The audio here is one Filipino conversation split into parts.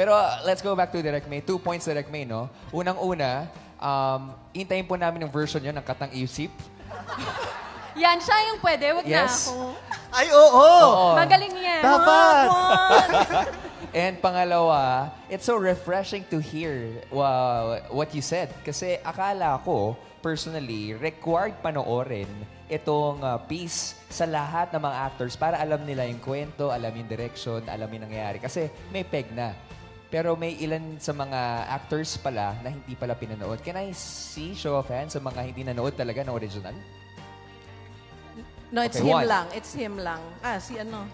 Pero uh, let's go back to Direct May. Two points Direct May, no? Unang-una, um, hintayin po namin yung version yun ng Katang Isip. Yan, siya yung pwede. Wag na Yes. ako. Ay, oo! Oo. Magaling yan. Dapat! And pangalawa, it's so refreshing to hear wa- what you said. Kasi akala ko, personally, required panoorin itong uh, piece sa lahat ng mga actors para alam nila yung kwento, alam yung direction, alam yung nangyayari. Kasi may peg na. Pero may ilan sa mga actors pala na hindi pala pinanood. Can I see show of hands sa mga hindi nanood talaga ng original? No, it's Okay, him one. lang. It's him lang. Ah, si ano?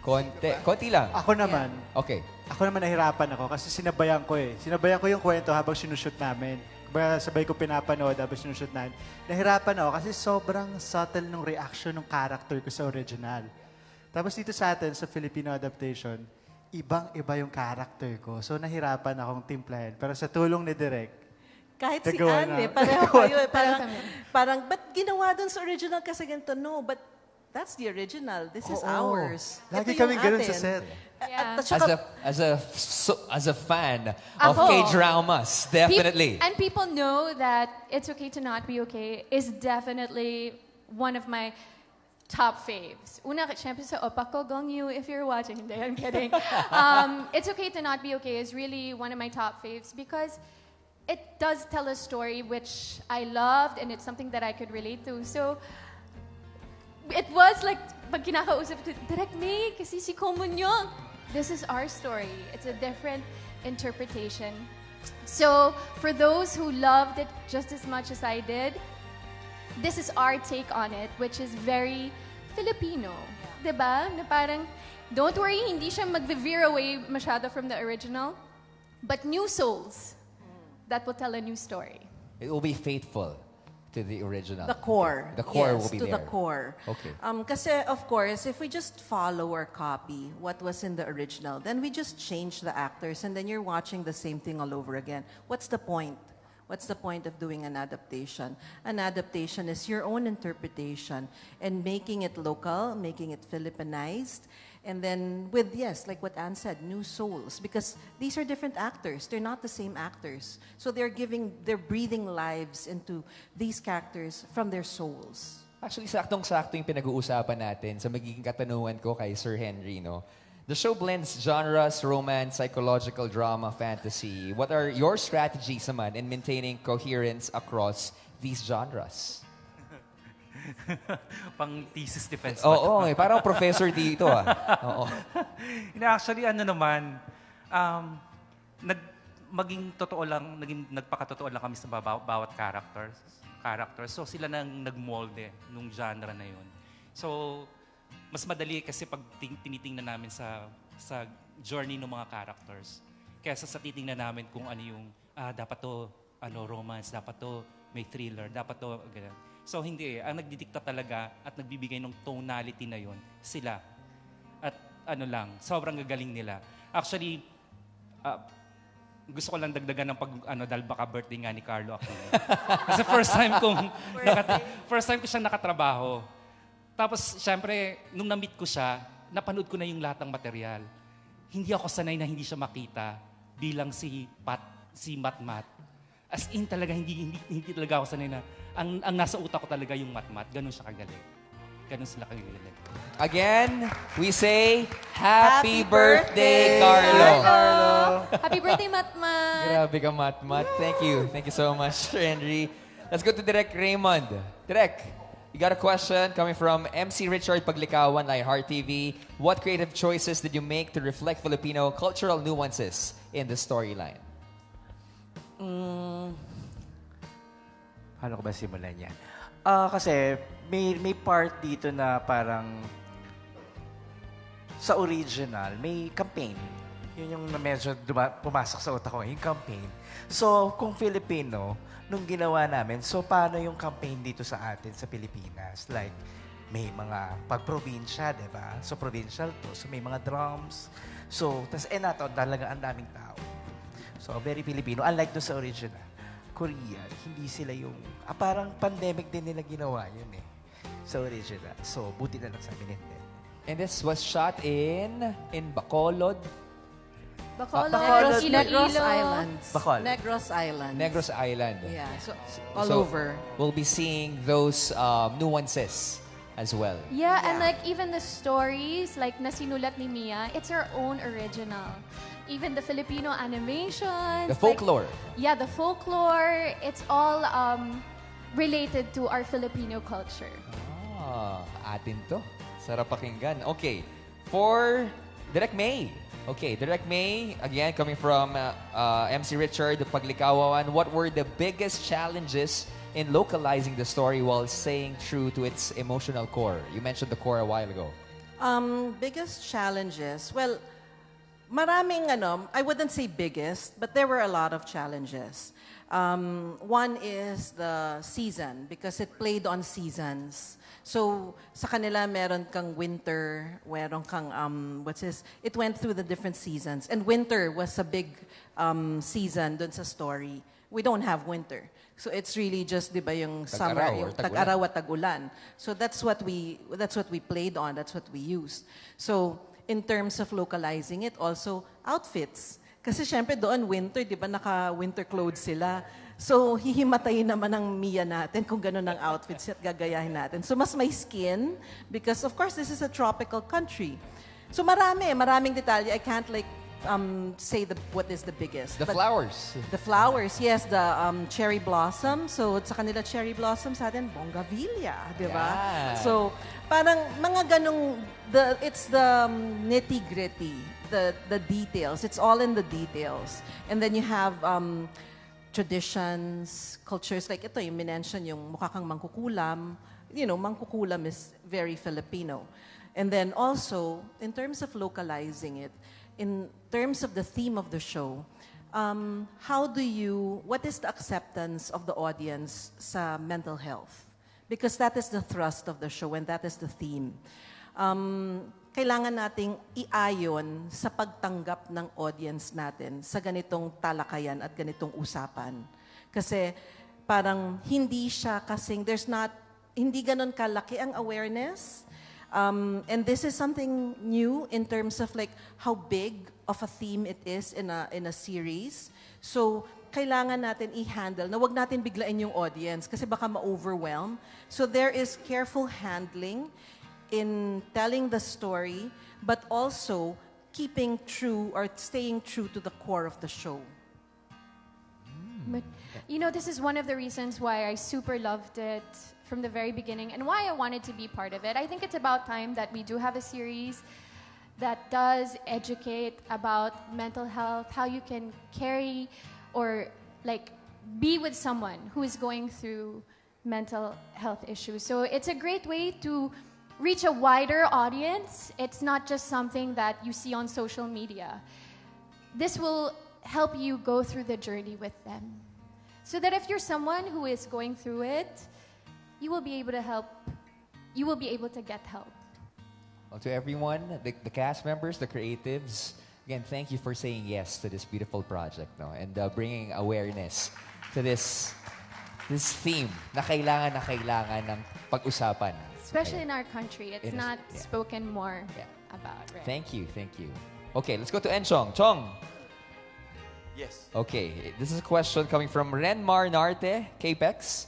Konti. Konti lang. Ako naman, Okay. ako naman nahirapan ako kasi sinabayan ko eh. Sinabayan ko yung kwento habang sinushoot namin. Kaya sabay ko pinapanood habang sinushoot namin. Nahirapan ako kasi sobrang subtle ng reaction ng character ko sa original. Tapos dito sa atin, sa Filipino adaptation, ibang-iba yung character ko. So nahirapan akong timplahin. Pero sa tulong ni Direk, Kahit si Nagawa Anne, na. eh, pareho kayo. eh. Parang, parang, ba't ginawa dun sa original kasi ganito? No, but that's the original. This is Oo. ours. Lagi Ito yung kaming ganun sa atin. set. Yeah. At As saka, a as a so, as a fan of Ako. K-dramas, Peop- definitely. and people know that It's Okay to Not Be Okay is definitely one of my top faves. Una, syempre sa Opa ko, Gong Yu, if you're watching. Hindi, I'm kidding. um, It's Okay to Not Be Okay is really one of my top faves because it does tell a story which I loved and it's something that I could relate to. So, it was like, pag kinakausap ko, Direct May, kasi si Komun yun. This is our story. It's a different interpretation. So, for those who loved it just as much as I did, this is our take on it, which is very Filipino. Diba? Na parang, don't worry, hindi siya mag-veer away masyado from the original, but new souls that will tell a new story. It will be faithful to the original. The core. The core yes, will be to there. the core. Okay. Um, kasi, of course, if we just follow or copy what was in the original, then we just change the actors and then you're watching the same thing all over again. What's the point? What's the point of doing an adaptation? An adaptation is your own interpretation and making it local, making it Filipinized, and then with, yes, like what Anne said, new souls. Because these are different actors. They're not the same actors. So they're giving, they're breathing lives into these characters from their souls. Actually, saktong-sakto yung pinag-uusapan natin sa magiging katanungan ko kay Sir Henry, no? The show blends genres, romance, psychological drama, fantasy. What are your strategies naman in maintaining coherence across these genres? Pang thesis defense. Oo, eh, parang professor dito ah. Oo. Actually, ano naman, um, nag, maging totoo lang, naging, nagpakatotoo lang kami sa babaw, bawat characters. characters. So, sila nang nagmolde nung genre na yun. So, mas madali kasi pag tin- tinitingnan namin sa sa journey ng mga characters kaysa sa titingnan namin kung ano yung ah, dapat to ano romance, dapat to may thriller, dapat to ganyan. So hindi eh. Ang nagdidikta talaga at nagbibigay ng tonality na yon sila. At ano lang, sobrang gagaling nila. Actually, ah, gusto ko lang dagdagan ng pag ano dahil baka birthday nga ni Carlo ako. Kasi first time kong nakata- first time ko siyang nakatrabaho. Tapos syempre nung na-meet ko siya, napanood ko na yung lahat ng material. Hindi ako sanay na hindi siya makita bilang si Pat, si Matmat. As in talaga hindi hindi, hindi talaga ako sanay na ang ang nasa utak ko talaga yung Matmat. Ganun siya kagaling. Ganun sila kagaling. Again, we say, Happy, Happy birthday, birthday, Carlo! Happy birthday, Matmat! Grabe ka, Mat Mat. Thank you. Thank you so much, Henry. Let's go to Direk Raymond. Direk, you got a question coming from MC Richard Paglikawan, Heart TV. What creative choices did you make to reflect Filipino cultural nuances in the storyline? Paano ko ba simulan yan? Ah, kasi may may part dito na parang sa original, may campaign. Yun yung na medyo duma- pumasok sa utak ko, yung campaign. So, kung Filipino, nung ginawa namin, so paano yung campaign dito sa atin sa Pilipinas? Like, may mga pag-probinsya, di ba? So, provincial to. So, may mga drums. So, tas eh nato, talaga ang daming tao. So, very Filipino. Unlike doon sa original. Korea, hindi sila yung... Ah, parang pandemic din nila ginawa yun eh. Sa original. So, buti na lang sa amin. And this was shot in in Bacolod. Bacolod, Negros, Iloilo. Negros Islands. Bacol. Negros Islands. Negros Island. Yeah, so all So, over. We'll be seeing those um, nuances as well. Yeah, and Yeah. like even the stories, like nasinulat ni Mia, it's her own original. Even the Filipino animations. The like- folklore. yeah, the folklore. It's all um, related to our Filipino culture. Ah, atin to. Sarap pakinggan. Okay. For Direct May. Okay, Direct May, again, coming from uh, uh, MC Richard, Paglikawawan, what were the biggest challenges in localizing the story while staying true to its emotional core? You mentioned the core a while ago. Um, biggest challenges. Well, maraming ano, I wouldn't say biggest, but there were a lot of challenges. Um, one is the season because it played on seasons. So sa kanila meron kang winter, meron kang um, what's this? It went through the different seasons, and winter was a big um, season dun sa story. We don't have winter. So it's really just 'di ba yung summer, Tag-araw or yung tag-araw at tag-ulan. So that's what we that's what we played on, that's what we used. So in terms of localizing it, also outfits. Kasi syempre doon winter, 'di ba naka-winter clothes sila. So hihimatayin naman ng Mia natin kung gano'n ang outfits at gagayahin natin. So mas may skin because of course this is a tropical country. So marami, maraming detalye. I can't like um, say the, what is the biggest. The flowers. The flowers, yes, the um, cherry blossom. So, sa kanila cherry blossom, sa atin, bongavilla, di ba? Yeah. So, parang mga ganong, the, it's the um, nitty-gritty, the, the details. It's all in the details. And then you have um, traditions, cultures, like ito, yung minention yung mukha kang mangkukulam. You know, mangkukulam is very Filipino. And then also, in terms of localizing it, in terms of the theme of the show, um, how do you, what is the acceptance of the audience sa mental health? Because that is the thrust of the show and that is the theme. Um, kailangan nating iayon sa pagtanggap ng audience natin sa ganitong talakayan at ganitong usapan. Kasi parang hindi siya kasing, there's not, hindi ganon kalaki ang awareness. Um, and this is something new in terms of like how big of a theme it is in a in a series. So kailangan natin i-handle na wag natin biglain yung audience kasi baka ma-overwhelm. So there is careful handling in telling the story but also keeping true or staying true to the core of the show. But you know, this is one of the reasons why I super loved it from the very beginning and why I wanted to be part of it. I think it's about time that we do have a series that does educate about mental health, how you can carry or like be with someone who is going through mental health issues. So it's a great way to reach a wider audience. It's not just something that you see on social media this will help you go through the journey with them. So that if you're someone who is going through it, you will be able to help, you will be able to get help. Well, to everyone, the, the cast members, the creatives, again, thank you for saying yes to this beautiful project no? and uh, bringing awareness to this this theme na kailangan na kailangan ng pag-usapan. Especially in our country, it's It is- not yeah. spoken more Yeah. about, right? Thank you, thank you. Okay, let's go to Enchong. Chong, Yes. okay, this is a question coming from Renmar Narte, Capex.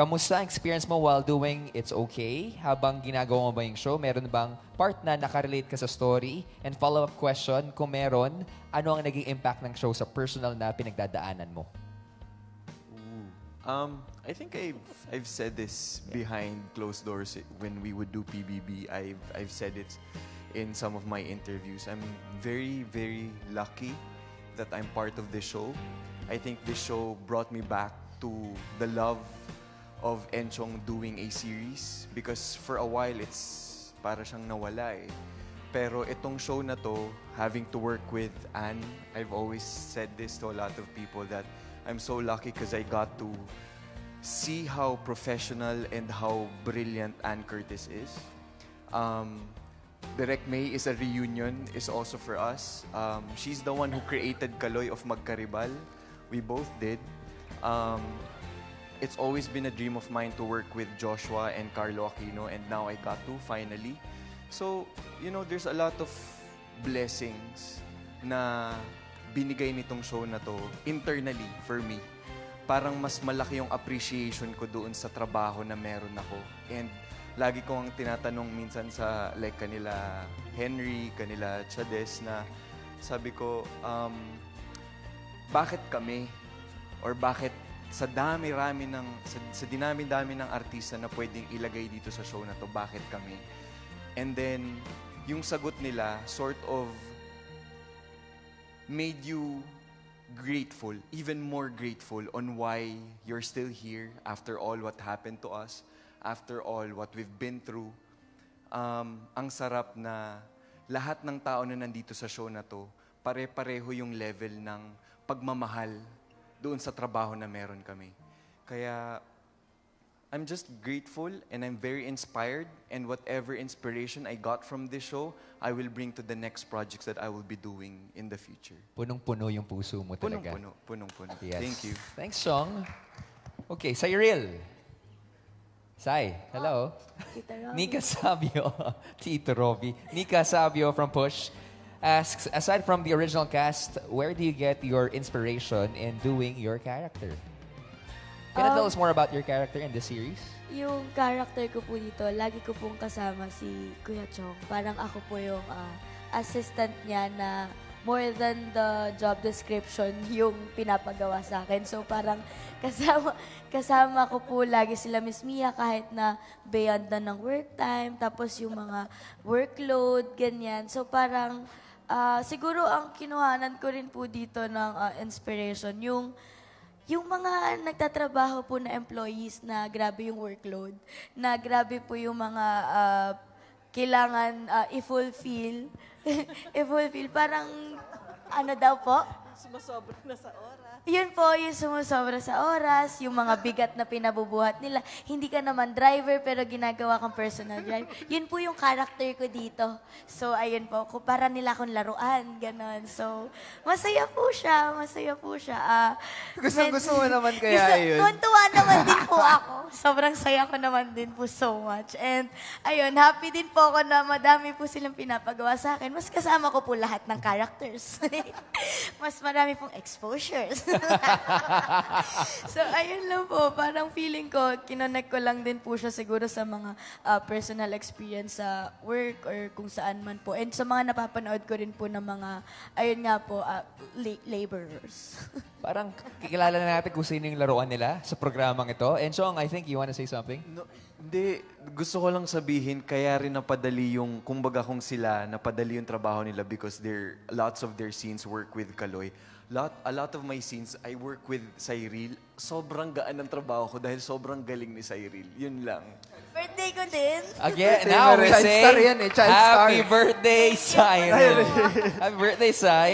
Kamusta ang experience mo while doing It's Okay? Habang ginagawa mo ba yung show, meron bang part na nakarelate ka sa story? And follow-up question, kung meron, ano ang naging impact ng show sa personal na pinagdadaanan mo? Um, I think I've I've said this behind closed doors when we would do PBB. I've I've said it in some of my interviews. I'm very very lucky that I'm part of this show. I think this show brought me back to the love of Enchong doing a series because for a while it's para siyang nawala eh. Pero itong show na to, having to work with Anne, I've always said this to a lot of people that I'm so lucky because I got to see how professional and how brilliant Anne Curtis is. Um, Direct May is a reunion, is also for us. Um, she's the one who created Kaloy of Magkaribal. We both did. Um, it's always been a dream of mine to work with Joshua and Carlo Aquino, and now I got to finally. So, you know, there's a lot of blessings na binigay nitong show na to internally for me. Parang mas malaki yung appreciation ko doon sa trabaho na meron ako. And lagi ko ang tinatanong minsan sa like kanila Henry, kanila Chades na sabi ko, um, bakit kami? Or bakit sa dami-rami ng, sa, sa dinami-dami ng artista na pwedeng ilagay dito sa show na to, bakit kami? And then, yung sagot nila sort of made you grateful, even more grateful on why you're still here after all what happened to us, after all what we've been through. Um, ang sarap na lahat ng tao na nandito sa show na to, pare-pareho yung level ng pagmamahal doon sa trabaho na meron kami. Kaya I'm just grateful and I'm very inspired and whatever inspiration I got from this show, I will bring to the next projects that I will be doing in the future. Punong-puno yung puso mo talaga. Punong-puno, punong-puno. Yes. Thank you. Thanks, Chong. Okay, Cyril. Sai, hello. Nika Sabio, Tito Robbie. Nika Sabio from Push asks, aside from the original cast, where do you get your inspiration in doing your character? Can you tell Um, us more about your character in this series? Yung character ko po dito, lagi ko pong kasama si Kuya Chong. Parang ako po yung ah, assistant niya na more than the job description yung pinapagawa sa akin. So parang kasama, kasama ko po lagi sila Miss Mia kahit na beyond na ng work time, tapos yung mga workload, ganyan. So parang ah, siguro ang kinuhanan ko rin po dito ng ah, inspiration, yung yung mga nagtatrabaho po na employees na grabe yung workload, na grabe po yung mga ah, kailangan ah, i-fulfill, i-fulfill, parang ano daw po? Sumasobra na sa oras. Yun po, yung sumusobra sa oras, yung mga bigat na pinabubuhat nila. Hindi ka naman driver, pero ginagawa kang personal driver. Yun po yung character ko dito. So, ayun po, ko- para nila akong laruan, ganon. So, masaya po siya, masaya po siya. Ah, Gusto- med- gusto mo naman kaya Gusto- yun? Tuwan-tuwa naman din po ako. Sobrang saya ko naman din po so much. And, ayun, happy din po ako na madami po silang pinapagawa sa akin. Mas kasama ko po lahat ng characters. Mas marami pong exposures. so, ayun lang po. Parang feeling ko, kinonek ko lang din po siya siguro sa mga ah, personal experience sa work or kung saan man po. And sa mga napapanood ko rin po ng mga, ayun nga po, ah, la- laborers. Parang kikilala na natin kung sino yung laruan nila sa programang ito. And Chong, I think you want to say something? No, hindi, gusto ko lang sabihin, kaya rin napadali yung, kumbaga kung sila, napadali yung trabaho nila because their, lots of their scenes work with Kaloy. Lot, a lot of my scenes, I work with Cyril. Sobrang gaan ng trabaho ko dahil sobrang galing ni Cyril. Yun lang. Birthday ko din. Again, now we Child say, star yan eh, child Happy star. birthday, Cyril. Happy birthday, Sai.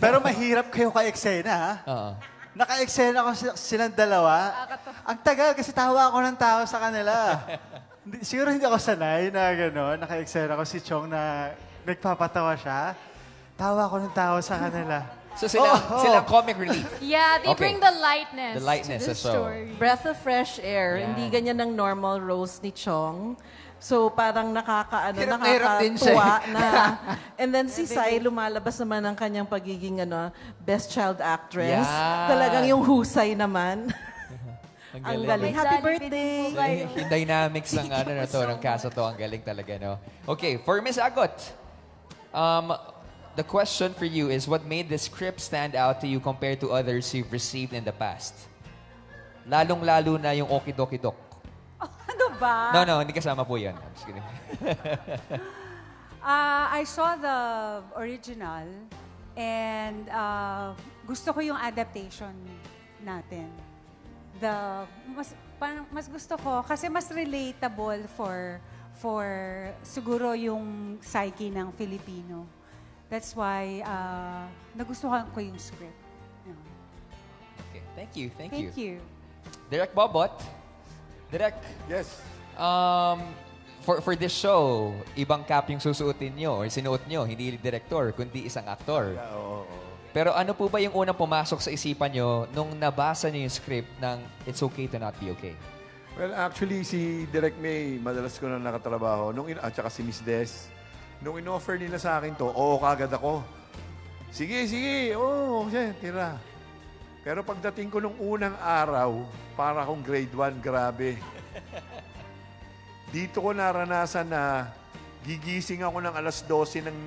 Pero mahirap kayo ka-eksena, ha? Oo. Naka-eksena ko si- silang dalawa. Ang tagal kasi tawa ako ng tao sa kanila. Hindi- Siguro hindi ako sanay na gano'n. Naka-eksena ko si Chong na nagpapatawa siya. Tawa ako ng tao sa kanila. So sila, Oh, oh. sila comic relief. Yeah, they Okay. bring the lightness, The lightness to the as well. story. Breath of fresh air. Yan. Hindi ganyan ng normal roast ni Chong. So parang nakakaano, Hirap na nakakatuwa na. And then si Sai lumalabas naman ng kanyang pagiging ano, best child actress. Yan. Talagang yung husay naman. Ang Ang galing. galing. Happy birthday! Yung dynamics ng ano na to, ng kaso to, ang galing talaga, no? Okay, for Miss Agot, um, the question for you is, what made the script stand out to you compared to others you've received in the past? Lalong-lalo na yung okidoki-dok. Ano ba? No, no, hindi kasama po yan. I'm just kidding. Ah, I saw the original and ah, gusto ko yung adaptation natin. The mas parang mas gusto ko kasi mas relatable for for siguro yung psyche ng Filipino. That's why ah, nagustuhan ko yung script. Okay, thank you, thank, Thank you. Direk Bobot, Direk, Yes. um, for for this show, ibang cap yung susuotin nyo or sinuot nyo, hindi director, kundi isang aktor. Oo, oo. Pero ano po ba yung unang pumasok sa isipan nyo nung nabasa nyo yung script ng It's Okay to Not Be Okay? Well, actually, si Direk May, madalas ko na nakatrabaho. Nung at saka si Miss Des, nung in-offer nila sa akin to, oo kagad ako. Sige, sige. Oo, siya, tira. Pero pagdating ko nung unang araw, para akong grade 1, grabe. Dito ko naranasan na gigising ako ng alas 12 ng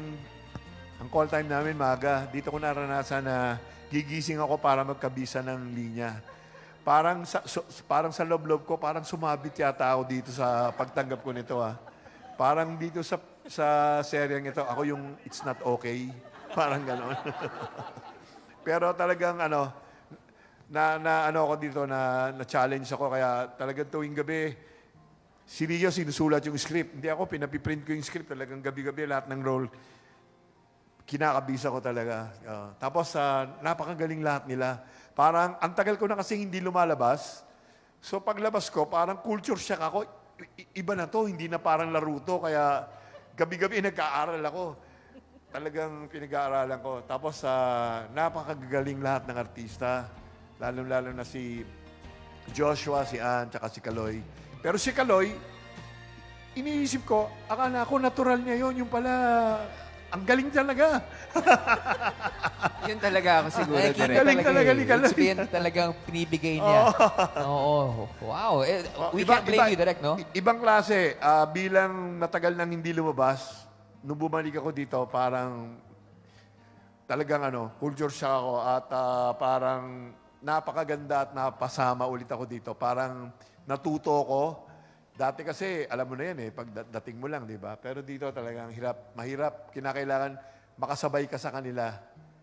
ang call time namin maga. Dito ko naranasan na gigising ako para magkabisa ng linya. Parang sa, so- parang sa loob-loob ko, parang sumabit yata ako dito sa pagtanggap ko nito ah. Parang dito sa sa seryeng ito, ako yung it's not okay. Parang gano'n. Pero talagang ano, na, na ano ako dito, na, na challenge ako. Kaya talagang tuwing gabi, si Rio sinusulat yung script. Hindi ako, pinapiprint ko yung script. Talagang gabi-gabi lahat ng role. Kinakabisa ko talaga. Ah, tapos, ah, napakagaling lahat nila. Parang, ang tagal ko na kasi hindi lumalabas. So, paglabas ko, parang culture shock ako. I- iba na to, hindi na parang laro to. Kaya, gabi-gabi nagka-aral ako. Talagang pinag-aaralan ko. Tapos, ah, napakagagaling lahat ng artista. Lalo-lalo na si Joshua, si Ann, tsaka si Kaloy. Pero si Kaloy, iniisip ko, akala ko natural niya yon Yung pala, ang galing talaga. Yun talaga ako siguro. Direct. galing talaga ni eh. Kaloy. Ibig sabihin talagang pinibigay niya. Oo. Wow. Eh, we Iba- can't blame iba- you direct, no? Ibang klase, ah, bilang matagal nang hindi lumabas, nung bumalik ako dito, parang talagang ano, culture shock ako at ah, parang napakaganda at napasama ulit ako dito. Parang natuto ko. Dati kasi, alam mo na yan eh, pag da- dating mo lang, di ba? Pero dito talagang hirap, mahirap, kinakailangan makasabay ka sa kanila.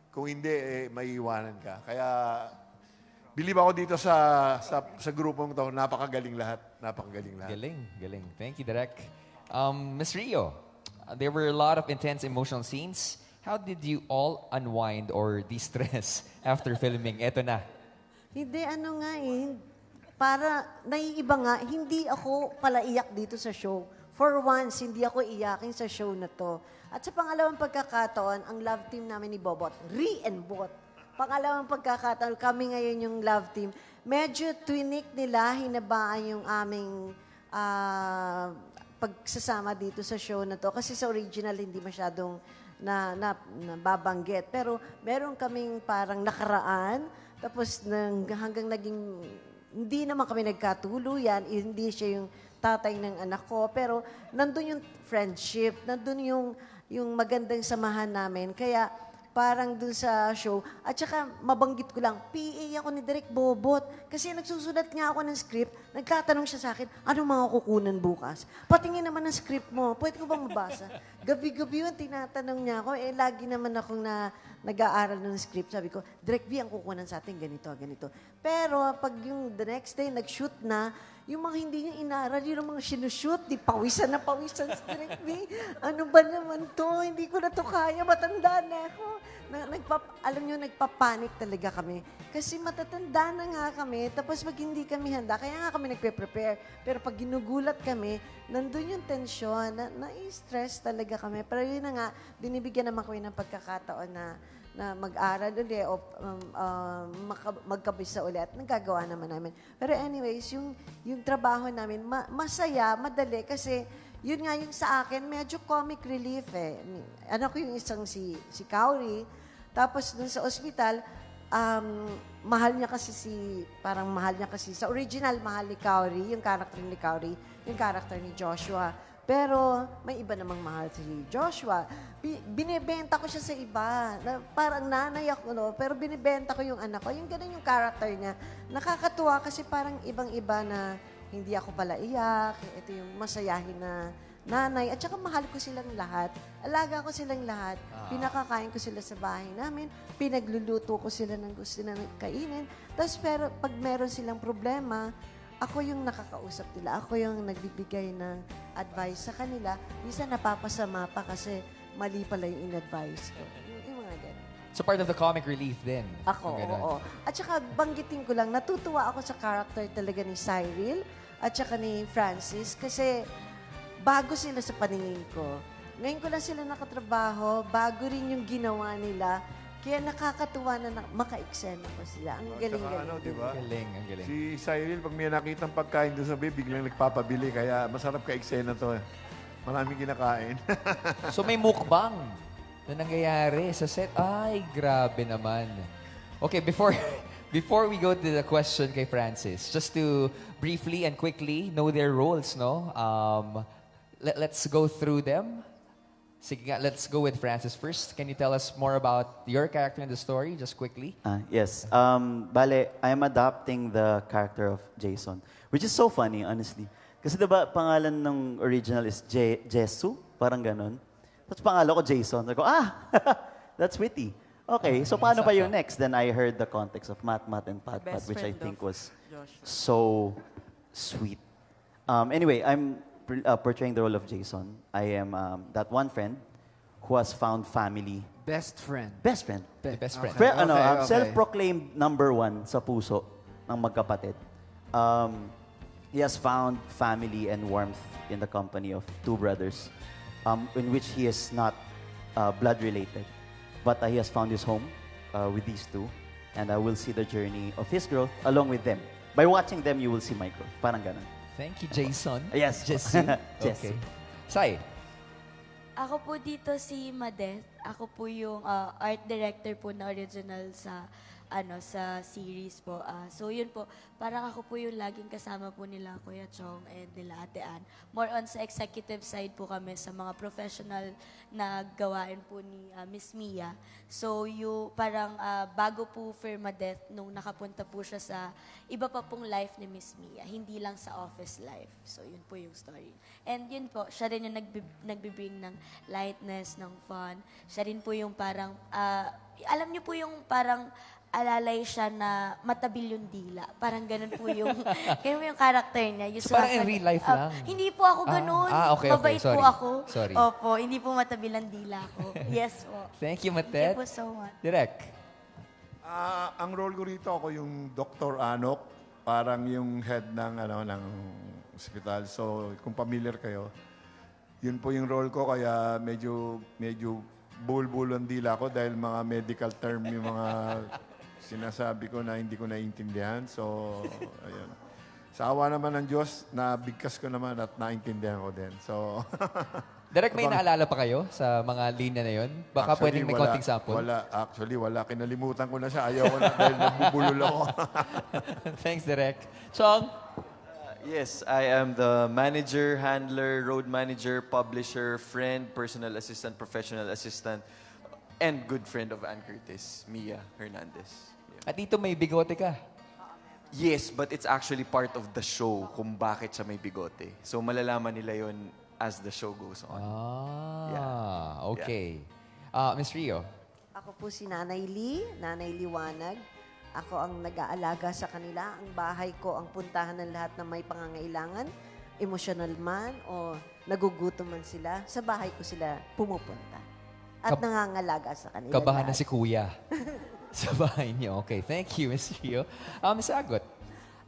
Kung hindi, eh, maiiwanan ka. Kaya, believe ako dito sa, sa, sa grupong to, napakagaling lahat. Napakagaling lahat. Galing, galing. Thank you, Direk. Um, Miss Rio, there were a lot of intense emotional scenes. How did you all unwind or de-stress after filming? Eto na. Hindi, ano nga eh. Para, naiiba nga, hindi ako pala iyak dito sa show. For once, hindi ako iyakin sa show na to. At sa pangalawang pagkakataon, ang love team namin ni Bobot, re and Bot. Pangalawang pagkakataon, kami ngayon yung love team. Medyo twinik nila, hinabaan yung aming ah, pagsasama dito sa show na to. Kasi sa original, hindi masyadong na, na, nababanggit. Pero meron kaming parang nakaraan, tapos nang, hanggang naging, hindi naman kami nagkatuluyan, hindi siya yung tatay ng anak ko, pero nandun yung friendship, nandun yung, yung magandang samahan namin. Kaya parang dun sa show. At saka, mabanggit ko lang, PA ako ni Direk Bobot. Kasi nagsusulat nga ako ng script, nagtatanong siya sa akin, anong mga kukunan bukas? Patingin naman ng script mo, pwede ko bang mabasa? Gabi-gabi yun, tinatanong niya ako, eh lagi naman akong na, nag-aaral ng script. Sabi ko, Direk V, ang kukunan sa atin, ganito, ganito. Pero pag yung the next day, nag-shoot na, yung mga hindi niya inaral, yun ang mga sinushoot, di pawisan na pawisan V. Ano ba naman to? Hindi ko na to kaya, matanda na ako. Na, nagpap, alam nyo, nagpapanik talaga kami. Kasi matatanda na nga kami, tapos pag hindi kami handa, kaya nga kami nagpe-prepare. Pero pag ginugulat kami, nandun yung tensyon, na, na-stress talaga kami. Pero yun na nga, binibigyan naman kami ng pagkakataon na na mag-aral uli o um, uh, magkabisa uli at nagagawa naman namin. Pero anyways, yung, yung trabaho namin, ma- masaya, madali kasi yun nga yung sa akin, medyo comic relief eh. Ano ko yung isang si, si Kauri, tapos dun sa ospital, um, mahal niya kasi si, parang mahal niya kasi, sa original, mahal ni Kauri, yung character ni Kauri, yung character ni Joshua. Pero may iba namang mahal si Joshua. Bi- binibenta ko siya sa iba. Na, parang nanay ako, no? pero binibenta ko yung anak ko. Yung ganun yung character niya. Nakakatuwa kasi parang ibang-iba na hindi ako pala iyak. Ito yung masayahin na nanay. At saka mahal ko silang lahat. Alaga ko silang lahat. Pinakakain ko sila sa bahay namin. Pinagluluto ko sila ng gusto na kainin. Tapos pero pag meron silang problema, ako yung nakakausap nila. Ako yung nagbibigay ng advice sa kanila. Minsan napapasama pa kasi mali pala yung in-advise ko. Yung, yung mga ganun. So part of the comic relief din. Ako, oo. At saka banggitin ko lang, natutuwa ako sa character talaga ni Cyril at saka ni Francis kasi bago sila sa paningin ko. Ngayon ko lang sila nakatrabaho, bago rin yung ginawa nila. Kaya nakakatuwa na, na maka-eksena ko sila. Ang galing-galing. ano, di ba? Galing, ang galing. Si Cyril, pag may nakitang pagkain doon sa babe, biglang nagpapabili. Kaya masarap ka eksena to. eh. Maraming kinakain. So may mukbang. na nangyayari sa set. Ay, grabe naman. Okay, before before we go to the question kay Francis, just to briefly and quickly know their roles, no? Um, let, let's go through them. Sige nga, let's go with Francis first. Can you tell us more about your character in the story, just quickly? Ah, yes. Um, bale, I am adopting the character of Jason, which is so funny, honestly. Kasi diba, pangalan ng original is Je Jesu, parang ganon. Tapos pangalan ko Jason. Sabi ko, ah, that's witty. Okay, so paano pa yung next? Then I heard the context of Mat Mat and Pat Pat, which I think was Joshua. so sweet. Um, anyway, I'm uh, portraying the role of Jason. I am um, that one friend who has found family. Best friend. Best friend. The best friend. Fre- ano, Okay, um, okay. self-proclaimed number one sa puso ng magkapatid. Um, he has found family and warmth in the company of two brothers, um, in which he is not uh, blood related, but uh, he has found his home uh, with these two, and I will see the journey of his growth along with them. By watching them, you will see my growth. Parang ganun. Thank you, Jason. Yes. Jesu. Jesu. Okay. Sai. Ako po dito si Madeth. Ako po yung ah, art director po na original sa ano sa series po. Ah, so yun po, parang ako po yung laging kasama po nila Kuya Chong and nila Ate Ann. More on sa executive side po kami sa mga professional na gawain po ni ah, Miss Mia. So yung parang ah, bago po for Madeth nung nakapunta po siya sa iba pa pong life ni Miss Mia, hindi lang sa office life. So yun po yung story. And yun po, siya rin yung nagbi- nagbibring ng lightness, ng fun. Siya rin po yung parang, ah, alam niyo po yung parang alalay siya na matabil yung dila. Parang ganun po yung, ganun po yung character niya. Yung So, parang in sumasag- real life Ah, lang? hindi po ako Ah, ganun. ah, okay, okay. Mabait Sorry. po ako. Sorry. Opo, hindi po matabil ang dila ko. Yes po. Thank you, Thank Matet. you po so much. Direk. Ah, ang role ko rito ako yung Dr. Anok, parang yung head ng ano ng ospital. So, kung familiar kayo, yun po yung role ko kaya medyo medyo bulbul ang dila ko dahil mga medical term yung mga sinasabi ko na hindi ko naiintindihan. So, ayun. Sa awa naman ng Diyos, nabigkas ko naman at naintindihan ko din. So, Direk, may naalala pa kayo sa mga linya na yun? Baka Actually, pwedeng may wala- konting sample. Wala. Actually, wala. Kinalimutan ko na siya. Ayaw ko na dahil nabubulol ako. Thanks, Direk. Chong? Yes, I am the manager, handler, road manager, publisher, friend, personal assistant, professional assistant, and good friend of Ann Curtis, Mia Hernandez. At dito may bigote ka. Yes, but it's actually part of the show kung bakit siya may bigote. So malalaman nila yon as the show goes on. Ah, okay. Ah, Miss Rio. Ako po si Nanay Lee, Nanay Liwanag. Ako ang nag-aalaga sa kanila. Ang bahay ko ang puntahan ng lahat na may pangangailangan, emosyonal man o nagugutom man sila. Sa bahay ko sila pumupunta. At Kab- nangangalaga sa kanila. Kabahan na lahat. si Kuya. sa bahay niyo. Okay, thank you, Miss Rio. Ah, Miss Agot.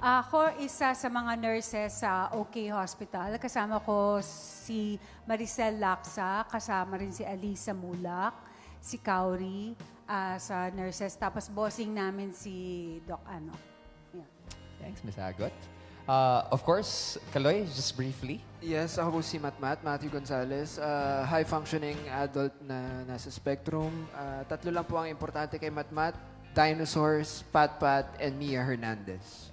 Ako, isa sa mga nurses sa OK Hospital. Kasama ko si Maricel Laksa, kasama rin si Alisa Mulak, si Kauri ah, sa nurses. Tapos bossing namin si Doc Ano. Yeah. Thanks, Miss Agot. Ah, of course, Kaloy, just briefly. Yes, ako po si Matmat, Matthew Gonzalez. Uh, high-functioning adult na nasa spectrum. Uh, tatlo lang po ang importante kay Matmat. Dinosaurs, Pat Pat, and Mia Hernandez.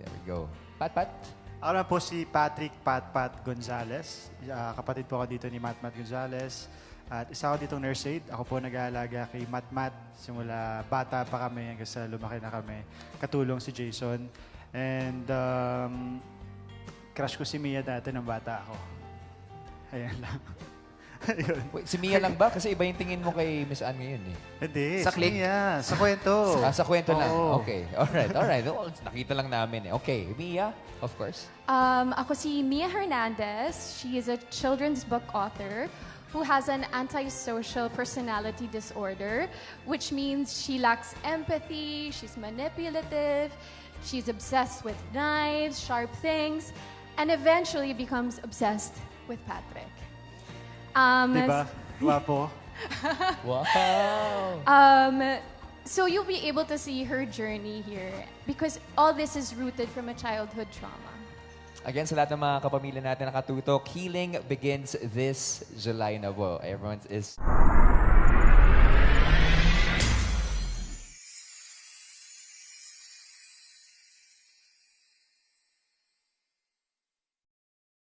There we go. Pat, Pat? Ako naman po si Patrick Pat Pat Gonzales. Ah, kapatid po ako dito ni Mat Mat Gonzales. At isa ako ditong nurse aide. Ako po nag-aalaga kay Mat Mat. Simula bata pa kami hanggang sa lumaki na kami. Katulong si Jason. And um, crush ko si Mia dati nung bata ako. Ayan lang. Ayun. Wait, si Mia lang ba? Kasi iba yung tingin mo kay Miss Ann ngayon eh. Hindi, Sa si? Mia. Sa kwento. Ah, sa kwento lang. Oo. Okay. Alright, alright. Well, nakita lang namin eh. Okay, Mia, of course. Um, ako si Mia Hernandez. She is a children's book author who has an antisocial personality disorder, which means she lacks empathy, she's manipulative, she's obsessed with knives, sharp things, and eventually becomes obsessed with Patrick. Um, Diba? Wapo. Wow! Um, so you'll be able to see her journey here because all this is rooted from a childhood trauma. Again, sa lahat ng mga kapamilya natin nakatutok, healing begins this July na po. Everyone is